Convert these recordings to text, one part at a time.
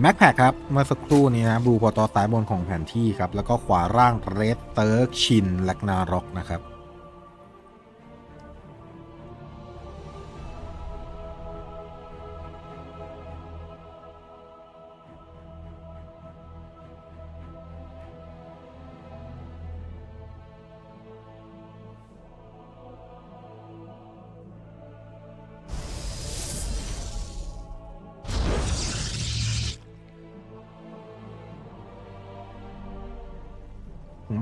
แม็กแพคครับ เมื่อสักครู่นี้นะบลูพอตอซ้ายบนของแผนที่ครับ แล้วก็ขวาร่างเรสเตอร์ชิน แลกนารอกนะครับ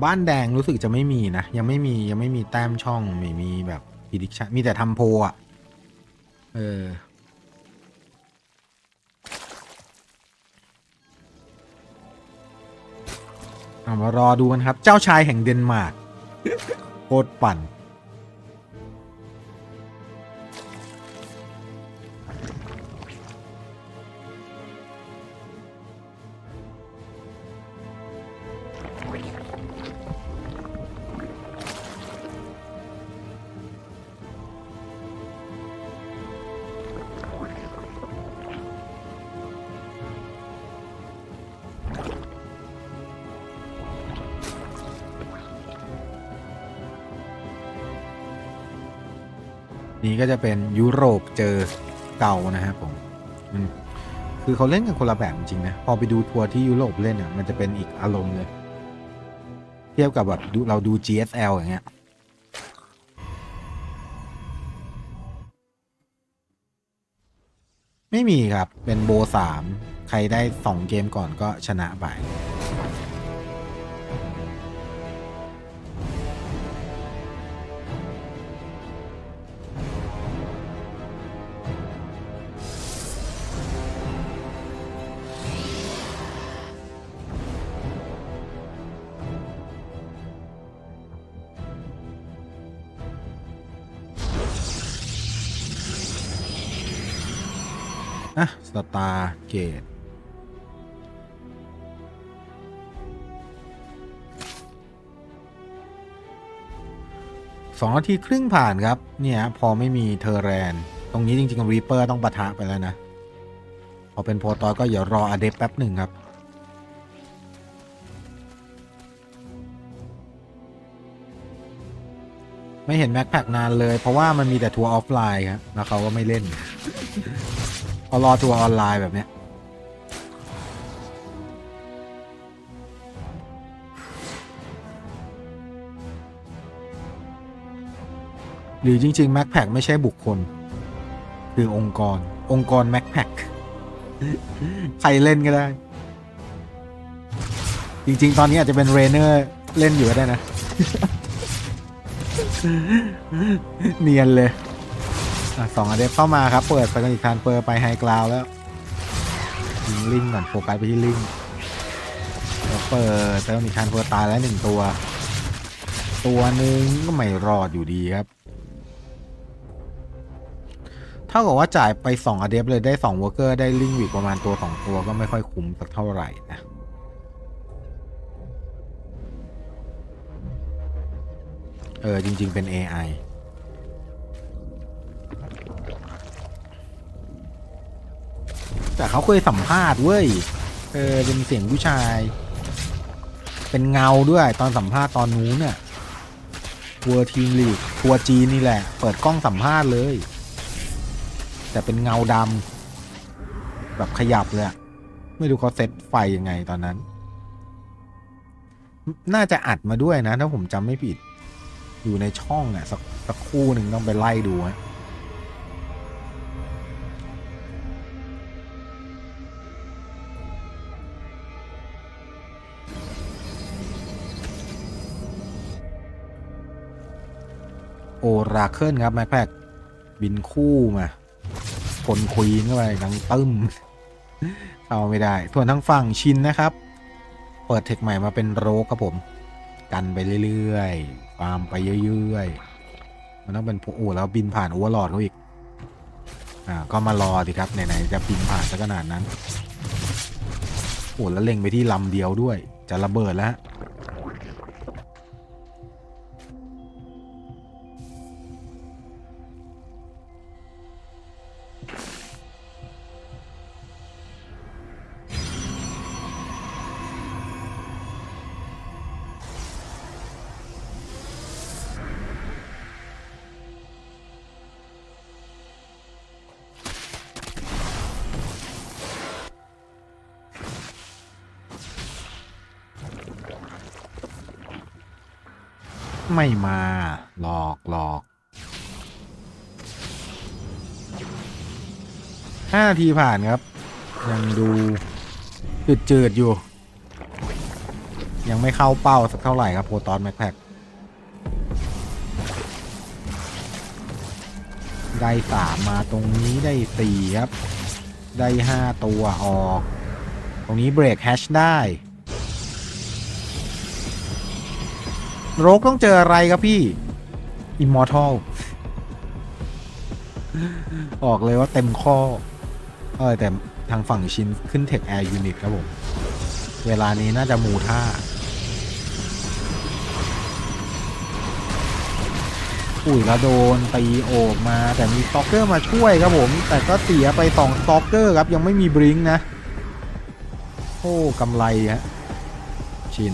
บ้านแดงรู้สึกจะไม่มีนะ ยังไม่มียังไม่มีแต้มช่องไม่มีแบบพิดิชันมีแต่ทำโพอะ เออ เอามารอดูกันครับ เจ้าชายแห่งเดนมาร์กโคตรปั่น นี่ก็จะเป็นยุโรปเจอเก่านะครับผมมันคือเขาเล่นกันคนละแบบจริงนะ พอไปดูทัวร์ที่ยุโรปเล่นอะมันจะเป็นอีกอารมณ์เลย เทียบกับแบบเราดู GSL อย่างเงี้ยไม่มีครับ เป็นโบสามใครได้สองเกมก่อนก็ชนะไป อะสตาร์เกตสองนาทีครึ่งผ่านครับ เนี่ย พอไม่มีเทอร์แรน ตรงนี้จริงๆรีเปอร์ต้องปะทะไปแล้วนะ พอเป็นโพตอยก็อย่ารออเดฟแป๊บหนึ่งครับไม่เห็นแม็กแพคนานเลย เพราะว่ามันมีแต่ทัวร์ออฟไลน์ครับแล้วเขาก็ไม่เล่น อรอทัวออนไลน์แบบเนี้ยหรือจริงๆ Mac p a c ไม่ใช่บุคคล คือองค์กร องค์กร Mac p a c ใครเล่นก็ได้ จริงๆ ตอนนี้อาจจะเป็นเรเนอร์เล่นอยู่ก็ได้นะ เนียนเลย อะสองอเดฟเข้ามาครับ เปิดไปกันอีกทานเปอร์ไปไฮกราวแล้วยิงลิงก่อนโฟกัสไปที่ลิงเปิดเติมอีกทานเปอร์ตายแล้วหนึ่งตัว ตัวหนึ่งก็ไม่รอดอยู่ดีครับเท่ากับว่าจ่ายไป2อเดฟเลยได้2วอร์เกอร์ได้ลิงวิกประมาณตัว2ตัวก็ไม่ค่อยคุ้มสักเท่าไหร่นะเออจริง ๆ เป็น AI แต่เขาเคยสัมภาษณ์เว้ย เออเป็นเสียงผู้ชาย เป็นเงาด้วยตอนสัมภาษณ์ตอนนู้นเนี่ยทัวร์ทีมลีกทัวร์จีนนี่แหละ เปิดกล้องสัมภาษณ์เลย แต่เป็นเงาดำแบบขยับเลยไม่รู้เขาเซตไฟยังไงตอนนั้น น่าจะอัดมาด้วยนะ ถ้าผมจำไม่ผิด อยู่ในช่องอะสักสักคู่หนึ่งต้องไปไล่ดูฮะ ราเคิลครับแม็กแพคบินคู่มาคนควีนเข้าไปดังตึ้มเข้าไม่ได้ส่วนทางฝั่งชินนะครับ เปิดเทคใหม่มาเป็นโรกครับผม กันไปเรื่อยๆฟาร์มไปเรื่อยๆมันต้องเป็นพวกโอ้แล้วบินผ่านโอเวอร์ลอดเขาอีกอ่าก็มารอสิครับไหนๆจะบินผ่านซะขนาดนั้นโอ้แล้วเล็งไปที่ลำเดียวด้วย จะระเบิดแล้ว ไม่มา หลอกหลอกห้านาทีผ่านครับ ยังดูจืดจืดอยู่ ยังไม่เข้าเป้าสักเท่าไหร่ครับโปรตอนแม็กแพคได้สามมาตรงนี้ได้สี่ครับ ได้ห้าตัวออก ตรงนี้เบรกแฮชได้ โรกต้องเจออะไรครับพี่ Immortal ออกเลยว่าเต็มข้อเออแต่ทางฝั่งชินขึ้นเทคแอร์ยูนิตครับผม เวลานี้น่าจะมูท่า อุ้ยล้วโดนตีโอบมาแต่มีสต็อกเกอร์มาช่วยครับผม แต่ก็เสียไปสองสต็อกเกอร์ครับ ยังไม่มีบริงนะ โอ้กำไรฮะ ชิน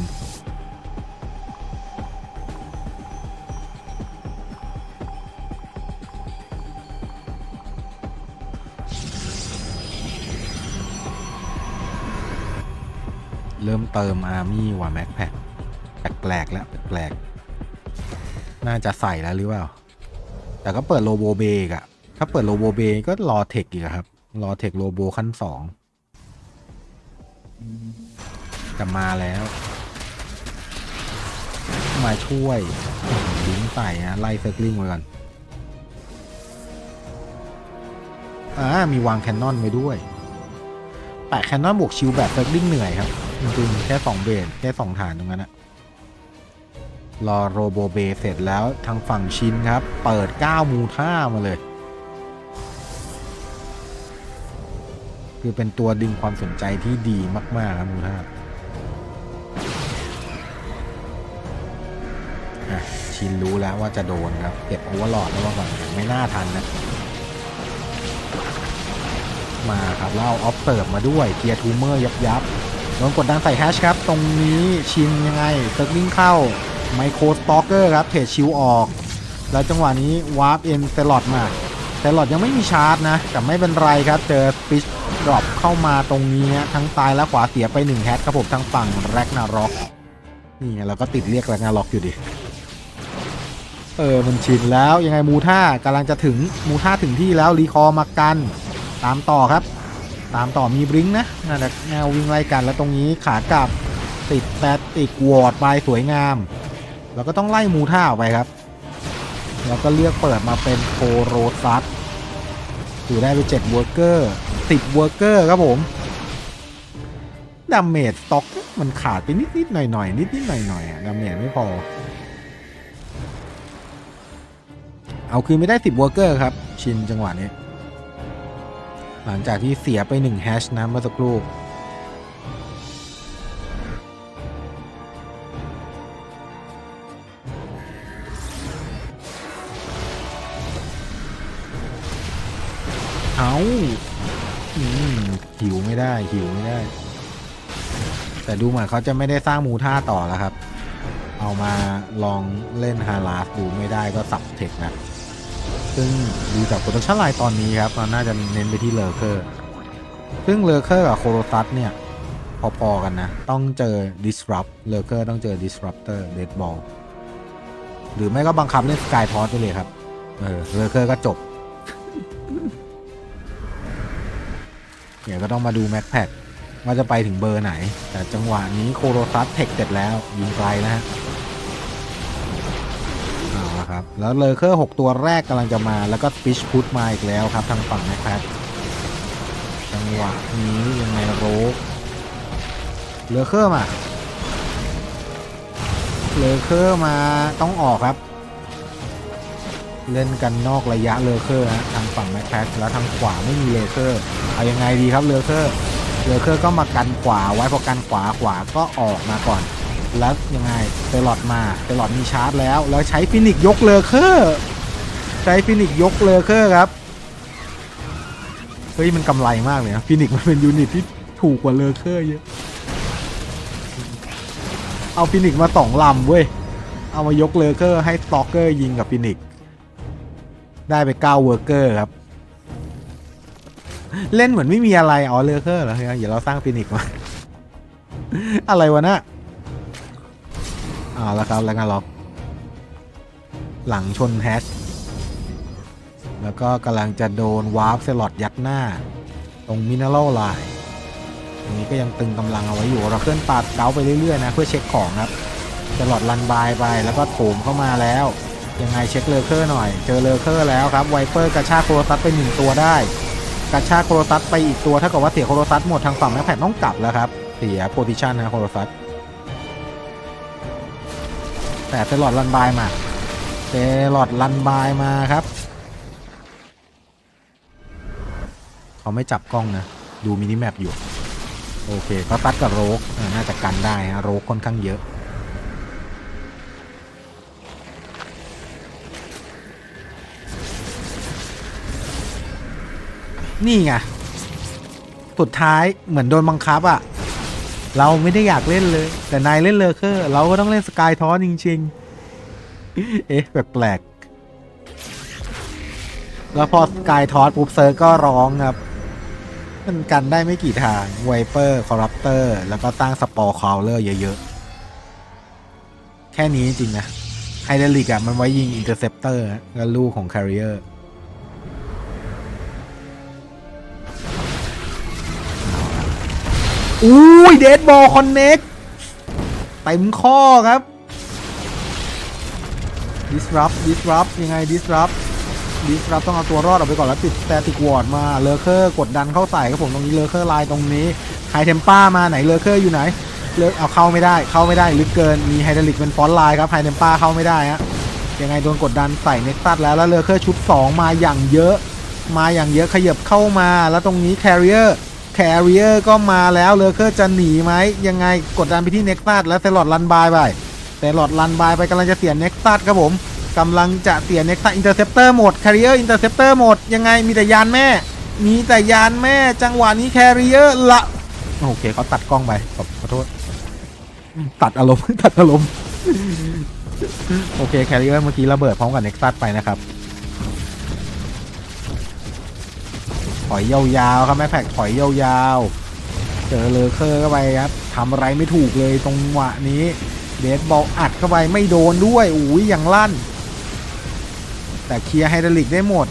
เติมอาร์มี่ว่ะแม็กแพคแปลกๆแล้วแปลกๆน่าจะใส่แล้วหรือเปล่า แต่ก็เปิดโลโบเบกอะถ้าเปิดโลโบเบก็รอเทคอีกครับ รอเทคโลโบขั้นสองจะมาแล้ว มาช่วยลิงใส่นะไล่เซอร์กลิงไว้ก่อนอ่ามีวางแคนนอนไว้ด้วยแปะแคนนอนบวกชิลแบบเซิร์ฟลิงเหนื่อยครับ จริงๆ แค่2เบสแค่2ฐานตรงนั้นอะรอโรโบเบเสร็จแล้วทางฝั่งชินครับ เปิด 9 มูท่ามาเลย คือเป็นตัวดึงความสนใจที่ดีมากๆครับมูท่าชินรู้แล้วว่าจะโดนครับ เก็บโอเวอร์ลอดแล้วว่าก่อนไม่น่าทันนะ มาครับแล้วเอาออฟเสิร์มาด้วยเกียร์ทูเมอร์ยับยับ โดนกดดันใส่แฮชครับ ตรงนี้ชินยังไงเติร์กลิงเข้าไมโครสตอกเกอร์ครับเทรดชิวออก แล้วจังหวะนี้วาร์ปเอ็นเซลอดมาเซลอดยังไม่มีชาร์จนะแต่ไม่เป็นไรครับ เจอปิชดรอปเข้ามาตรงนี้ฮะทั้งซ้ายและขวาเสียไป1แฮชครับผมทางฝั่งแร็กนาร็อกนี่ไงเราก็ติดเรียกแร็กนาร็อกอยู่ดิเออมันชินแล้วยังไงมูท่ากำลังจะถึงมูท่าถึงที่แล้วรีคอร์มากัน ตามต่อครับ ตามต่อมีบริงนะน่าจะแนววิ่งไล่กันแล้วตรงนี้ขากลับติดแปดติดวอร์ดไปสวยงาม แล้วก็ต้องไล่มูท่าออกไปครับ แล้วก็เลือกเปิดมาเป็นโคโรซัสถือได้ไป7เวอร์เกอร์10เวอร์เกอร์ครับผมดาเมจต็อกมันขาดไปนิดๆหน่อยๆนิดๆหน่อยๆอะดาเมจไม่พอ เอาคืนไม่ได้10เวอร์เกอร์ครับ ชินจังหวะนี้ หลังจากที่เสียไป1แฮชนะเมื่อสักครู่เอาอืมหิวไม่ได้ หิวไม่ได้ แต่ดูเหมือนเขาจะไม่ได้สร้างมูท่าต่อแล้วครับ เอามาลองเล่นฮาราสดูไม่ได้ก็สับเทคนะ ซึ่งดูจากโปรดักชันไลน์ตอนนี้ครับมันน่าจะเน้นไปที่เลอเคอร์ซึ่งเลอเคอร์กับโคโรซัสเนี่ยพอๆกันนะ ต้องเจอ disrupt เลอเคอร์ต้องเจอ disruptor dead ball หรือไม่ก็บังคับเล่น sky t o s ไปเลยครับ เออเลอเคอร์ก็จบ เดี๋ยวก็ต้องมาดูแม็กแพคว่าจะไปถึงเบอร์ไหน แต่จังหวะนี้โคโรซัสเทคเสร็จแล้วยิงไกลนะฮะเอาละครับ แล้วเลอเคอร์6ตัวแรกกำลังจะมา แล้วก็ปิชพุทมาอีกแล้วครับ ทางฝั่งนะครับจังหวะนี้ยังไงโรกเลอเคอร์มาเลอเคอร์มาต้องออกครับ เล่นกันนอกระยะเลอเคอร์ฮะทางฝั่งแม็กแพคแล้วทางขวาไม่มีเลอเคอร์เอายังไงดีครับเลอเคอร์เลอเคอร์ก็มากันขวาไว้พอกันขวาขวาก็ออกมาก่อน แล้วยังไงเตลอดมาเตลอดมีชาร์จแล้ว แล้วใช้ฟินิกยกเลอเคอร์ใช้ฟินิกยกเลอเคอร์ครับเฮ้ยมันกำไรมากเลยนะฟินิกมันเป็นยูนิตที่ถูกกว่าเลอเคอร์เยอะเอาฟินิกมาสองลำเว้ยเอามายกเลอเคอร์ให้สตอกเกอร์ยิงกับฟินิกได้ไปเก้าเวอร์เกอร์ครับเล่นเหมือนไม่มีอะไรอ๋อเลอเคอร์เหรอเดี๋ยวเราสร้างฟินิกมาอะไรวะน่ะ อาละครับแล้วกันล็อก หลังชนแฮช แล้วก็กำลังจะโดนวาร์ปเซลอดยัดหน้า ตรงมินาโลไลน์ตรงนี้ก็ยังตึงกำลังเอาไว้อยู่ เราเคลื่อนปาดเดาไปเรื่อยๆนะเพื่อเช็คของครับเซลอดรันบายไปแล้วก็โถมเข้ามาแล้ว ยังไงเช็คเลอเคอร์หน่อย เจอเลอเคอร์แล้วครับไวเปอร์กระชากโครตัสไปหนึ่งตัวได้ กระชากโครตัสไปอีกตัวถ้ากิดว่าเสียโครตัสหมดทางฝั่งแม่แผ่นต้องกลับแล้วครับเสียโพซิชันนะโครตัส แต่เซลอดรันบายมาเซลอดรันบายมาครับ เขาไม่จับกล้องนะ ดูมินิแมปอยู่ โอเคเขาตัดกับโรกน่าจะกันได้ฮะโรกค่อนข้างเยอะนี่ไง สุดท้ายเหมือนโดนบังคับอะ่ะ เราไม่ได้อยากเล่นเลย แต่นายเล่นเลอเคอร์เราก็ต้องเล่นสกายทอสจริง ๆ เอ๊ะแปลกๆแล้วพอสกายทอสปุ๊บเซิร์ก็ร้องครับ มันกันได้ไม่กี่ทางไวเปอร์คอร์รัปเตอร์ แล้วก็ตั้างสปอร์คอลเลอร์เยอะ ๆ แค่นี้จริงนะไฮเดรลิกอะมันไว้ยิงอินเตอร์เซปเตอร์แล้วลูกของ c คริเออร์ อุ้ยเดดบอลคอนเน็กเต็มข้อครับ disrupt disrupt ยังไง disrupt disrupt ต้องเอาตัวรอดออกไปก่อนแล้วติด static ward มาเลอเคอร์กดดันเข้าใส่ครับผมตรงนี้เลอเคอร์ไลน์ตรงนี้ไฮเทมป้ามาไหนเลอเคอร์อยู่ไหนเลอเอาเข้าไม่ได้เข้าไม่ได้ลึกเกินมีไฮดรอลิกเป็นฟอนต์ไลน์ครับไฮเทมป้าเข้าไม่ได้ฮะยังไงโดนกดดันใส่เน็กตัสแล้วแล้วเลอเคอร์ชุด 2 มาอย่างเยอะ มาอย่างเยอะขยับเข้ามาแล้วตรงนี้แคริเออร์ แคริเออร์ก็มาแล้วเลอเคอร์จะหนีไหมยังไงกดดันไปที่เน็กตัสแล้วเซลอดรันบายไปเซลอดรันบายไปกำลังจะเสียเน็กตัสครับผมกำลังจะเสียเน็กตัสอินเตอร์เซปเตอร์หมดแคริเออร์อินเตอร์เซปเตอร์หมด ยังไงมีแต่ยานแม่ มีแต่ยานแม่จังหวะนี้แคริเออร์ละโอเคเขาตัดกล้องไปขอโทษ ตัดอารมณ์ตัดอารมณ์โอเคแคริเออร์เมื่อกี้ระเบิดพร้อมกับเน็กตัสไปนะครับ ถอยยาวๆครับแม่แพ็กถอยยาวๆ เจอเลอเคอร์เข้าไปครับทำอะไรไม่ถูกเลยตรงจังหวะนี้ เดดบอลอัดเข้าไปไม่โดนด้วยอุ้ยอย่างลั่น แต่เคลียร์ไฮดรอลิกได้หมด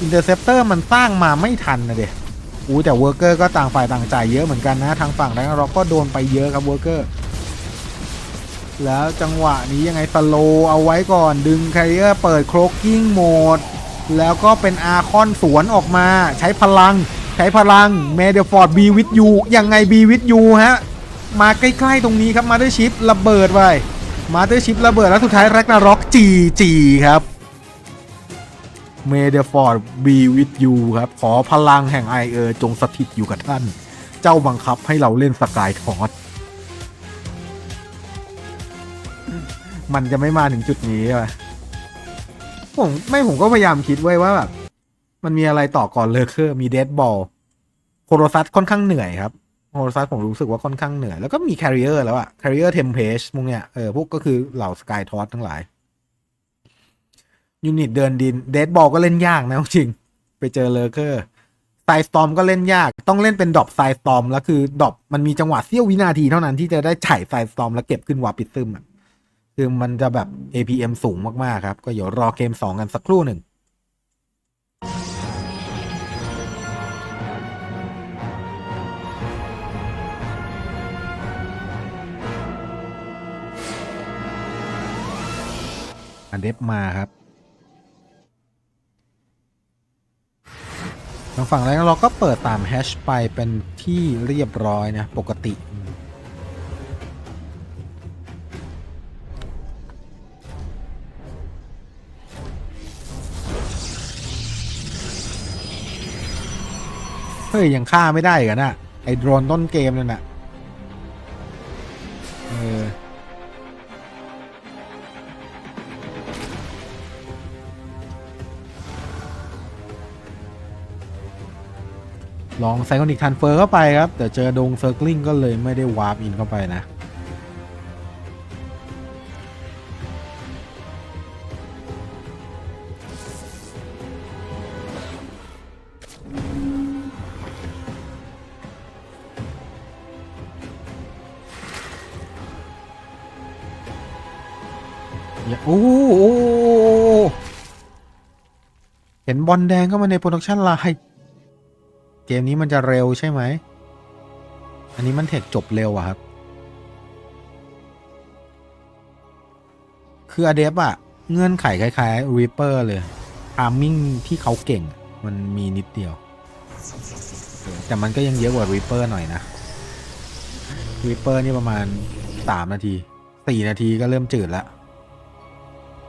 อินเตอร์เซปเตอร์มันสร้างมาไม่ทันนะเด็กอู้แต่เวอร์เกอร์ก็ต่างฝ่ายต่างจ่ายเยอะเหมือนกันนะทางฝั่งแรงร็อกก็โดนไปเยอะครับเวอร์เกอร์แล้วจังหวะนี้ยังไงสโลเอาไว้ก่อนดึงแคริเออร์เปิดโครกกิ้งโหมด แล้วก็เป็นอาคอนสวนออกมา ใช้พลัง ใช้พลังเมเดฟอร์ดบีวิทยูยังไงบีวิทยูฮะ มาใกล้ๆตรงนี้ครับมาเตอร์ชิประเบิดไปมาเตอร์ชิประเบิดแล้วสุดท้ายแร็กนาร็อกจีจีครับเมเดฟอร์ดบีวิทยูครับ ขอพลังแห่งไอเออจงสถิตอยู่กับท่าน เจ้าบังคับให้เราเล่นสกายทอสมันจะไม่มาถึงจุดนี้ใช่ไหม ผมไม่ผมก็พยายามคิดไว้ว่าแบบมันมีอะไรต่อก่อนเลอเคอร์มีเดดบอลโคโรซัสค่อนข้างเหนื่อยครับโคโรซัสผมรู้สึกว่าค่อนข้างเหนื่อย แล้วก็มีแคริเออร์แล้วอะแคริเออร์เทมเพจพวกเนี้ยเออพวกก็คือเหล่าสกายทอสทั้งหลายยูนิตเดินดินเดดบอลก็เล่นยากนะจริง ไปเจอเลอเคอร์ไซสตอมก็เล่นยาก ต้องเล่นเป็นดรอปไซสตอมแล้วคือดรอปมันมีจังหวะเสี้ยววินาทีเท่านั้นที่จะได้ถ่ายไซสตอมแล้วเก็บขึ้นวาปิซึมอะ คือมันจะแบบ APM สูงมาก ๆ ครับ ก็เดี๋ยวรอเกม 2 กันสักครู่หนึ่งอันเดฟมาครับทางฝั่งแรกเราก็เปิดตามแฮชไปเป็นที่เรียบร้อยนะ ปกติ ฮ้ย ยังฆ่าไม่ได้กันน่ะ ไอโดรนต้นเกมนั่นน่ะ เออ ลองไซคอนิกทันเฟอร์เข้าไปครับ แต่เจอดงเซอร์กลิงก็เลยไม่ได้วาร์ปอินเข้าไปนะ โอ้โหเห็นบอลแดงเข้ามาในโปรดักชันไลน์เกมนี้มันจะเร็วใช่ไหม อันนี้มันเทคจบเร็วอะครับ คืออเดฟอะเงื่อนไขคล้ายๆ Reaper เลยทามมิ่งที่เขาเก่ง มันมีนิดเดียว แต่มันก็ยังเยอะกว่า Reaper หน่อยนะ Reaper นี่ประมาณ 3 นาที 4 นาทีก็เริ่มจืดและ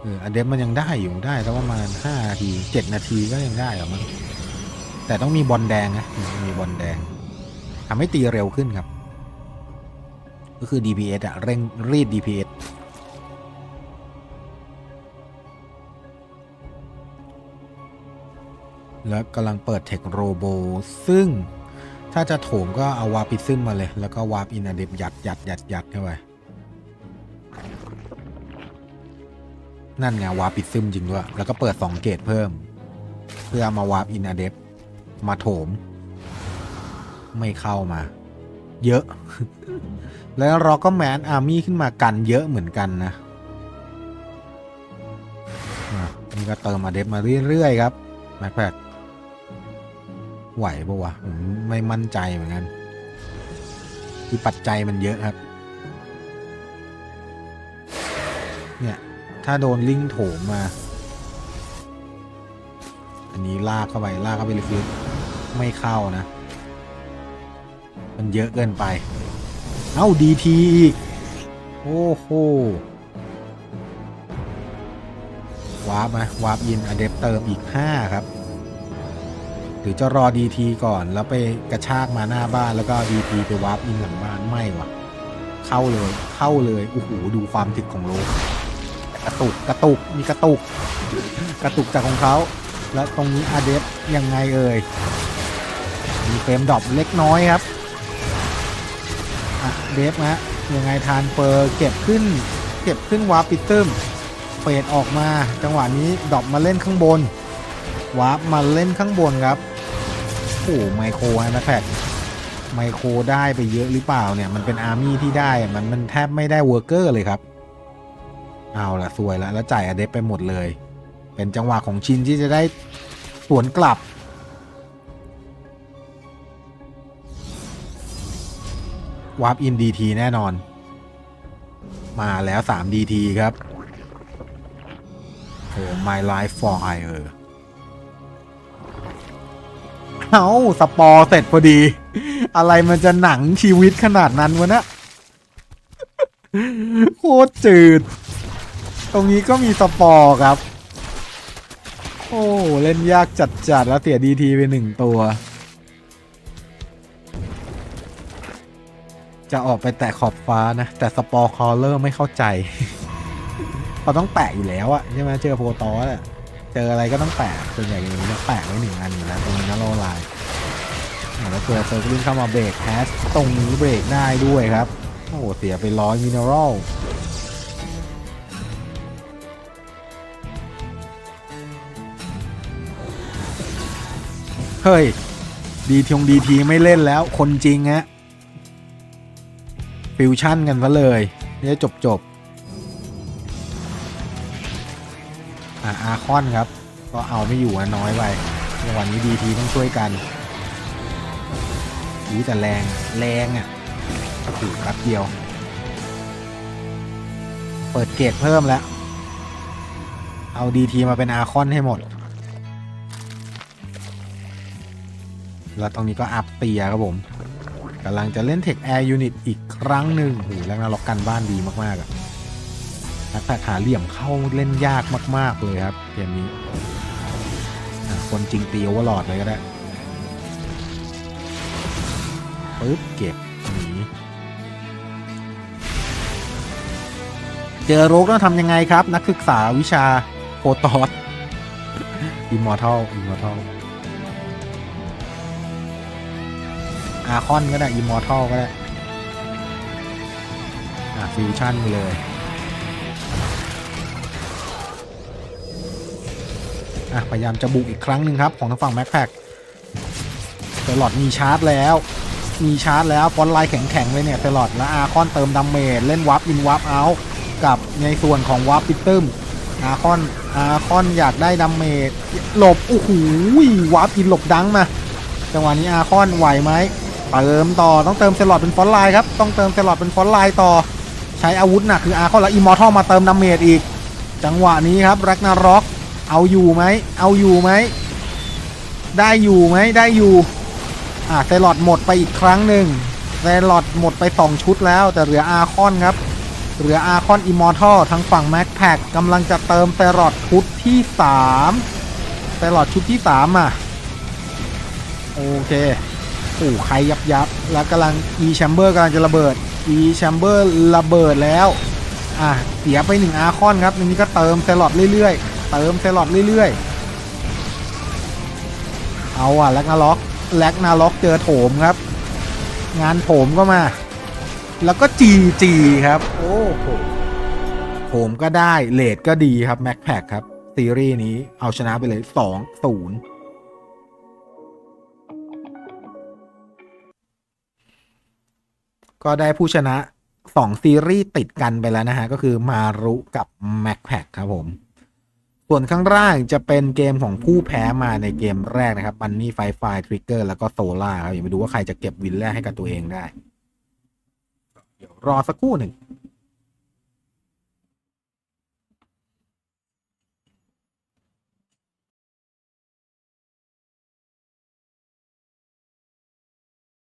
เอออเดฟมันยังได้อยู่ได้แต่ประมาณ5นาที7นาทีก็ยังได้หรอมั้งแต่ต้องมีบอลแดงนะมีบอลแดงทำให้ตีเร็วขึ้นครับ ก็คือ DPS อะเร่งรีด DPS แล้วกำลังเปิดเทคโรโบซึ่งถ้าจะโถมก็เอาวาปิซึมมาเลย แล้วก็วาปอินาเดบยัดยัดยัดยัดเข้าไป นั่นไงวาร์ปิดซึมจริงด้วย แล้วก็เปิด 2 เกตเพิ่ม เพื่อเอามาวาปอินาเดบมาโถม ไม่เข้ามา เยอะ แล้วเราก็แมนอาร์มี่ขึ้นมากันเยอะเหมือนกันนะนี่ก็เติมอาเดฟมาเรื่อยๆครับแม็กแพคไหวปะวะผมไม่มั่นใจเหมือนกัน คือปัจจัยมันเยอะครับ ถ้าโดนลิงโถมมา อันนี้ลากเข้าไปลากเข้าไปลึกๆไม่เข้านะ มันเยอะเกินไป เอ้าดีทีอีก โอ้โหวาร์ปไหมวาร์ปอินอเดปเติมอีก 5 ครับ หรือจะรอดีทีก่อนแล้วไปกระชากมาหน้าบ้านแล้วก็ดีทีไปวาร์ปอินหลังบ้านไม่วะเข้าเลยเข้าเลยโอ้โหดูความถึกของโลก กระตุกกระตุกมีกระตุก กระตุกจากของเขาแล้วตรงนี้อาเดฟยังไงเอ่ยมีเฟรมดรอปเล็กน้อยครับอะเดฟฮะยังไงทานเปอร์เก็บขึ้น เก็บขึ้นวาร์ปปิตึมเฟดออกมาจังหวะนี้ดรอปมาเล่นข้างบนวาร์ปมาเล่นข้างบนครับโอ้ไมโครนะแพทไมโครได้ไปเยอะหรือเปล่าเนี่ย มันเป็นอาร์มี่ที่ได้มันมันแทบไม่ได้เวอร์เกอร์เลยครับ เอาละสวยแล้วแล้วจ่ายอเดฟไปหมดเลย เป็นจังหวะของชินที่จะได้สวนกลับ วาร์ปอินดีทีแน่นอน มาแล้ว3 DT ครับโอ้ My Life for I เออเอาสปอร์เสร็จพอดี อะไรมันจะหนังชีวิตขนาดนั้นวะนะโคตรจืด ตรงนี้ก็มีสปอร์ครับ โอ้เล่นยากจัดๆแล้วเสียดีทีไปหนึ่งตัว จะออกไปแตะขอบฟ้านะ แต่สปอร์คอลเลอร์ไม่เข้าใจเขาต้องแปะอยู่แล้วอะใช่ไหมเจอโพตอสอะเจออะไรก็ต้องแปะส่วนใหญ่อย่างนี้จะแปะไว้หนึ่งอันอยู่แล้วตรงนี้นะโลไลน์แล้วตัวเซอร์ลิงเข้ามาเบรกแฮชตรงนี้เบรกได้ด้วยครับ โอ้โหเสียไปร้อยมินเนอรัล เฮ้ย ดีทงดีทีไม่เล่นแล้วคนจริงฮะฟิวชั่นกันซะเลยนี่จบจบอ่าอาคอนครับ ก็เอาไม่อยู่น้อยไปวันนี้ดีทีต้องช่วยกันอู้แต่แรงแรงอะก็ถือแป๊บเดียว เปิดเกตเพิ่มแล้ว เอาดีทีมาเป็นอาคอนให้หมด แล้วตรงนี้ก็อัพเตียครับผมกำลังจะเล่นเทคแอร์ยูนิตอีกครั้งหนึ่งโอ้แล้วนาล็อกกันบ้านดีมากๆอะนักแพทย์หาเหลี่ยมเข้าเล่นยากมากๆเลยครับเกมนี้คนจริงตีโอเวอร์ลอดเลยก็ได้ปึ๊บเก็บหนีเจอโรคต้องทำยังไงครับ นักศึกษาวิชาโพตอสอิมมอร์ทัลอิมมอร์ทัล อาคอนก็ได้อิมมอร์ทัลก็ได้อะฟิวชั่นไปเลยอะพยายามจะบุกอีกครั้งหนึ่งครับ ของทางฝั่งแม็กแพคเซลอดมีชาร์จแล้ว มีชาร์จแล้วฟอนไลน์แข็งๆเลยเนี่ยเซลอดแล้วอาคอนเติมดาเมจเล่นวับอินวับเอากับในส่วนของวาร์ปปิตึมอาคอนอาคอนอยากได้ดาเมจหลบโอ้โหวาร์ปอินหลบดังมาจังหวะนี้อาคอนไหวไหม เติมต่อต้องเติมเซลอดเป็นฟอนไลน์ครับต้องเติมเซลอดเป็นฟอนไลน์ต่อ ใช้อาวุธหนักคืออาร์คอนและอิมมอร์ทัลมาเติมดาเมจอีก จังหวะนี้ครับแร็กนาร็อกเอาอยู่ไหมเอาอยู่ไหมได้อยู่ไหมได้อยู่อ่าเซลอดหมดไปอีกครั้งหนึ่งเซลอดหมดไป 2 ชุดแล้ว แต่เหลืออาร์คอนครับเหลืออาร์คอนอิมมอร์ทัลทางฝั่งแม็กแพคกำลังจะเติมเซลอดชุดที่3เซลอดชุดที่3อะโอเค โอ้ใครยับยับแล้วกำลัง e chamber กำลังจะระเบิด e chamber ระเบิดแล้วอะเสียไปหนึ่งอาคอนครับนี้ก็เติมเซลอดเรื่อยๆ เติมเซลอดเรื่อยๆ เอาอะแลกนาล็อกแลกนาล็อกเจอโถมครับ งานโถมก็มา แล้วก็จีจีครับ โอ้โหโถมก็ได้เลดก็ดีครับแม็กแพคครับซีรีส์นี้เอาชนะไปเลย2-0 ก็ได้ผู้ชนะ 2 ซีรีส์ติดกันไปแล้วนะฮะ ก็คือมารุกับแม็กแพคครับผม ส่วนข้างล่างจะเป็นเกมของผู้แพ้มาในเกมแรกนะครับบันนี่ไฟไฟทริกเกอร์แล้วก็โซล่าครับอย่าไปดูว่าใครจะเก็บวินแรกให้กับตัวเองได้ เดี๋ยวรอสักครู่หนึ่ง